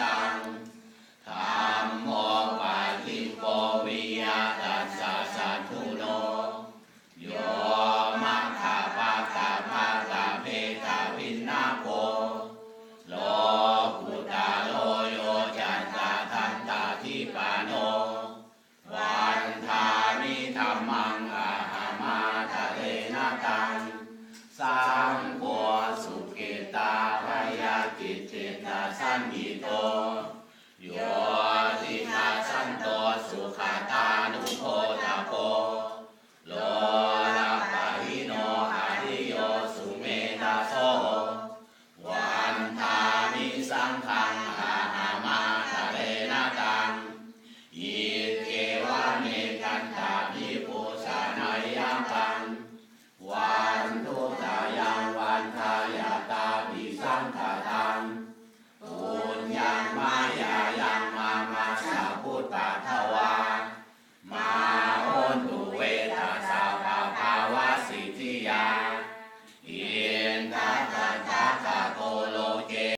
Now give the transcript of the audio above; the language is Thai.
ตังธรรมโมปาทิโกวิยาตัสสะสัทธุโนโยมัคคาปะกะภะกะเพกะวินนาโกโลกุตาโลโยจันตาทันตาทิปาโน วันทามิธรรมังอาหามาทะเลนาตัง กิตาพยากิจจิตาสันติโตโย